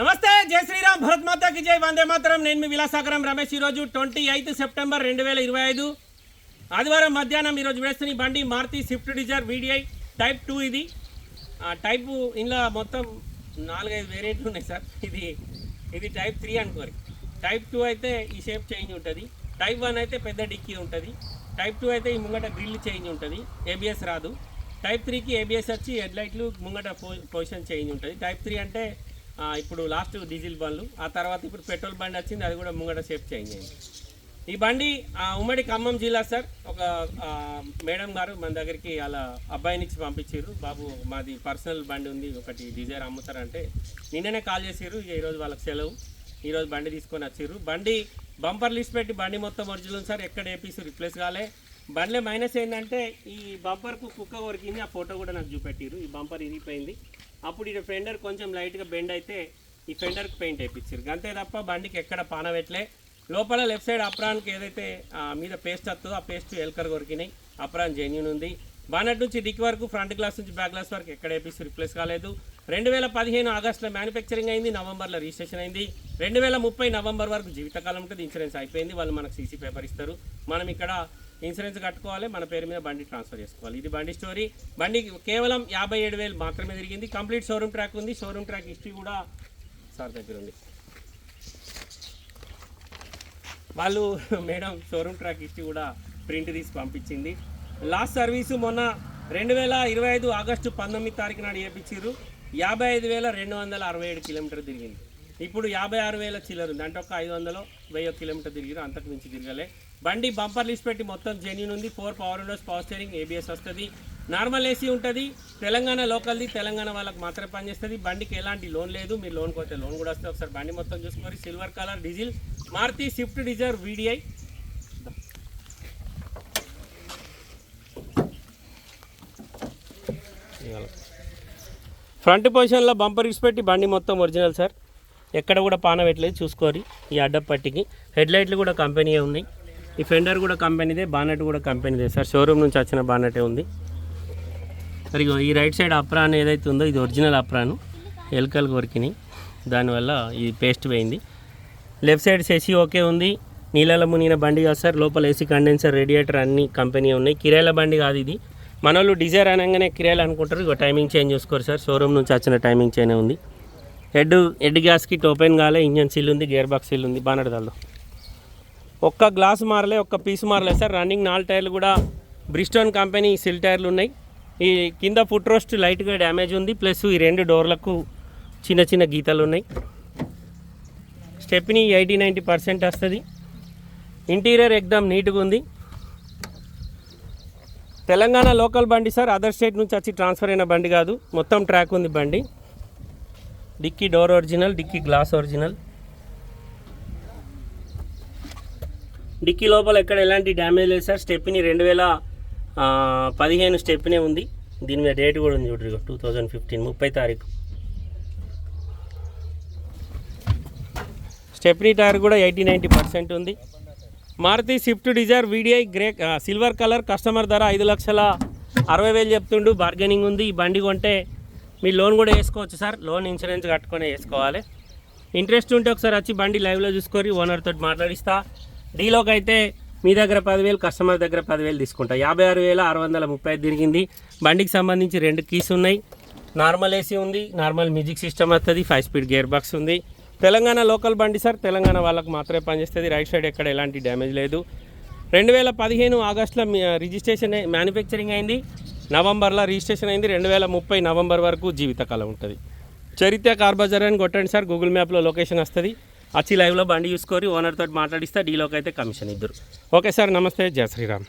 నమస్తే జై శ్రీరామ్ భరత్ మాతాకి జై వందే మాతరం. నేను మీ విలాసాగరం రమేష్. ఈరోజు ట్వంటీ ఎయిత్ సెప్టెంబర్ రెండు వేల ఇరవై ఐదు. ఆదివారం మధ్యాహ్నం ఈరోజు వేస్తున్న బండి Maruti Swift Dzire VDI type two ఇది. ఆ టైపు ఇందులో మొత్తం నాలుగైదు వేరియంట్లు ఉన్నాయి సార్. ఇది ఇది టైప్ త్రీ అనుకోరి. టైప్ టూ అయితే ఈ షేప్ చేంజ్ ఉంటుంది. టైప్ వన్ అయితే పెద్ద డిక్కీ ఉంటుంది. టైప్ టూ అయితే ఈ ముంగట గ్రిల్ చేంజ్ ఉంటుంది. ఏబిఎస్ రాదు. టైప్ త్రీకి ఏబిఎస్ వచ్చి హెడ్ లైట్లు ముంగట పొజిషన్ చేంజ్ ఉంటుంది. టైప్ త్రీ అంటే ఇప్పుడు లాస్ట్ డీజిల్ బండ్లు. ఆ తర్వాత ఇప్పుడు పెట్రోల్ బండి వచ్చింది అది కూడా ముంగట షేప్ చేంజ్ అయింది ఈ బండి ఆ, ఉమ్మడి ఖమ్మం జిల్లా సార్ ఒక మేడం గారు మన దగ్గరికి అలా అబ్బాయిని ఇచ్చి పంపించారు. బాబు మాది పర్సనల్ బండి ఉంది ఒకటి డిజైర్ అమ్ముతారంటే. నిన్ననే కాల్ చేసారు ఈరోజు వాళ్ళకి సెలవు. ఈరోజు బండి తీసుకొని వచ్చారు. బండి బంపర్ లిస్ట్ పెట్టి బండి మొత్తం ఒరిజినల్ సార్ ఎక్కడ వేపిస్తూ రిప్లేస్ కాలే. బండ్లే మైనస్ ఏంటంటే ఈ బంపర్కు కుక్క కొరికింది ఆ ఫోటో కూడా నాకు చూపెట్టారు ఈ బంపర్ ఇరిగిపోయింది. అప్పుడు ఈ ఫెండర్ కొంచెం లైట్గా బెండ్ అయితే ఈ ఫెండర్కి పెయింట్ వేయించారు అంతే తప్ప బండికి ఎక్కడ పానవెట్లే. లోపల లెఫ్ట్ సైడ్ అప్రాన్కి ఏదైతే ఆ, మీద పేస్ట్ వస్తుందో ఆ పేస్ట్ ఎల్కర్ కొరికినాయి. అప్రాన్ జెన్యున్ ఉంది. బానట్ నుంచి డిక్ వరకు ఫ్రంట్ గ్లాస్ నుంచి బ్యాక్ గ్లాస్ వరకు ఎక్కడ ఏపీసీ రిప్లేస్ కాలేదు. రెండు వేల పదిహేను ఆగస్టులో మ్యానుఫ్యాక్చరింగ్ అయింది నవంబర్లో రిజిస్ట్రేషన్ అయింది. రెండు వేల ముప్పై నవంబర్ వరకు జీవితకాలం ఉంటుంది ఇన్సూరెన్స్ అయిపోయింది. వాళ్ళు మనకు సీసీ పేపర్ ఇస్తారు. మనం ఇక్కడ ఇన్సూరెన్స్ కట్టుకోవాలి మన పేరు మీద బండి ట్రాన్స్ఫర్ చేసుకోవాలి. ఇది బండి స్టోరీ. బండి కేవలం యాభై ఏడు వేలు మాత్రమే తిరిగింది. కంప్లీట్ షోరూమ్ ట్రాక్ ఉంది. షోరూమ్ ట్రాక్ హిస్టరీ కూడా సార్ దగ్గర ఉంది. వాళ్ళు మేడం షోరూమ్ ట్రాక్ హిస్టరీ కూడా ప్రింట్ తీసి పంపించింది. లాస్ట్ సర్వీసు మొన్న రెండు వేల ఇరవై ఐదు ఆగస్టు పంతొమ్మిది తారీఖు నాడు చేపించారు యాభై ఐదు వేల రెండు వందల అరవై ఏడు కిలోమీటర్ తిరిగింది. ఇప్పుడు యాభై ఆరు వేల చిల్లర ఉంది. అంటే ఒక ఐదు వందలు వెయ్యి కిలోమీటర్ తిరిగిరు అంతకు మించి తిరగలే. బండి బంపర్ లిస్ట్ పెట్టి మొత్తం జెన్యున్ ఉంది. Four power windows power steering ABS వస్తుంది. నార్మల్ ఏసీ ఉంటుంది. తెలంగాణ లోకల్ది తెలంగాణ వాళ్ళకి మాత్రమే పనిచేస్తుంది. బండికి ఎలాంటి లోన్ లేదు. మీరు లోన్ పోతే లోన్ కూడా వస్తుంది. ఒకసారి బండి మొత్తం చూసుకొని silver colour diesel Maruti Swift Dzire VDI front పొజిషన్లో బంపర్ పెట్టి బండి మొత్తం ఒరిజినల్ సార్ ఎక్కడ కూడా పాన పెట్టలేదు చూసుకోరి. ఈ అడ్డపట్టికి హెడ్ లైట్లు కూడా కంపెనీయే ఉన్నాయి. ఈ ఫెండర్ కూడా కంపెనీదే బానెట్ కూడా కంపెనీదే. సార్ షోరూమ్ నుంచి వచ్చిన బానెటే ఉంది. సరే ఇగో ఈ రైట్ సైడ్ అప్రాన్ ఏదైతే ఉందో ఇది ఒరిజినల్ అప్రాను. ఎలుకలు కొరికినాయి దానివల్ల ఇది పేస్ట్ పోయింది. లెఫ్ట్ సైడ్ సెసి ఓకే ఉంది. నీళ్ళలో మునిగిన బండి కాదు సార్. లోపల ఏసీ కండెన్సర్ రేడియేటర్ అన్ని కంపెనీ ఉన్నాయి. కిరాయిల బండి కాదు ఇది. మన వాళ్ళు డిజైర్ అనగానే కిరాయిలు అనుకుంటారు. ఇక టైమింగ్ చేంజ్ చేసుకోరు సార్. షోరూమ్ నుంచి వచ్చిన టైమింగ్ చేనే ఉంది. హెడ్ హెడ్ గ్యాస్కి ఓపెన్ కాలే ఇంజన్ సీల్ ఉంది గేర్ బాక్స్ సీల్ ఉంది బానడదాల్లో ఒక్క గ్లాస్ మారలే ఒక్క పీస్ మారలే. సార్ రన్నింగ్ నాలుగు టైర్లు కూడా బ్రిస్టోన్ కంపెనీ సిల్ టైర్లు ఉన్నాయి. ఈ కింద ఫుట్ రోస్ట్ లైట్గా డ్యామేజ్ ఉంది. ప్లస్ ఈ రెండు డోర్లకు చిన్న చిన్న గీతలు ఉన్నాయి. స్టెప్ని ఎయిటీ నైంటీ పర్సెంట్ వస్తుంది. ఇంటీరియర్ ఎక్దమ్ నీట్గా ఉంది. తెలంగాణ లోకల్ బండి సార్ అదర్ స్టేట్ నుంచి వచ్చి ట్రాన్స్ఫర్ అయిన బండి కాదు. మొత్తం ట్రాక్ ఉంది బండి. Dicky door original dicky glass original. Dicky లోపల ఎక్కడ ఎలాంటి డ్యామేజ్ లేదు సార్. స్టెప్ని రెండు వేల పదిహేను స్టెప్నే ఉంది. దీని మీద డేట్ కూడా ఉంది చూడరు టూ థౌజండ్ ఫిఫ్టీన్ ముప్పై తారీఖు. స్టెప్నీ టైర్ కూడా ఎయిటీ నైంటీ పర్సెంట్ ఉంది. Maruti Swift Dzire VDI grey silver colour customer ధర ఐదు లక్షల అరవై వేలు చెప్తుండు. బార్గెనింగ్ ఉంది. ఈ బండి కొంటే మీ లోన్ కూడా వేసుకోవచ్చు సార్. లోన్ ఇన్సూరెన్స్ కట్టుకొని వేసుకోవాలి. ఇంట్రెస్ట్ ఉంటే ఒకసారి వచ్చి బండి లైవ్లో చూసుకొని ఓనర్తో మాట్లాడిస్తా. డీలోకి అయితే మీ దగ్గర పదివేలు కస్టమర్ దగ్గర పదివేలు తీసుకుంటా. యాభై ఆరు వేల ఆరు వందల ముప్పై ఐదు తిరిగింది. బండికి సంబంధించి రెండు కీస్ ఉన్నాయి. నార్మల్ ఏసీ ఉంది నార్మల్ మ్యూజిక్ సిస్టమ్ వస్తుంది ఫైవ్ స్పీడ్ గేర్ బాక్స్ ఉంది. తెలంగాణ లోకల్ బండి సార్. తెలంగాణ వాళ్ళకు మాత్రమే పనిచేస్తుంది. రైట్ సైడ్ ఎక్కడ ఎలాంటి డ్యామేజ్ లేదు. రెండు వేల పదిహేను ఆగస్టులో మీ- రిజిస్ట్రేషన్ మ్యానుఫ్యాక్చరింగ్ అయింది. నవంబర్లో రిజిస్ట్రేషన్ అయింది. రెండు వేల ముప్పై నవంబర్ వరకు జీవితకాలం ఉంటుంది. చరిత్ర కార్ బజార్ అని కొట్టండి సార్. గూగుల్ మ్యాప్లో లొకేషన్ వస్తుంది. వచ్చి లైవ్లో బండి చూసుకొని ఓనర్తో మాట్లాడిస్తే. డీలోకి అయితే కమిషన్ ఇద్దరు. Okay sir. నమస్తే. జయ శ్రీరామ్.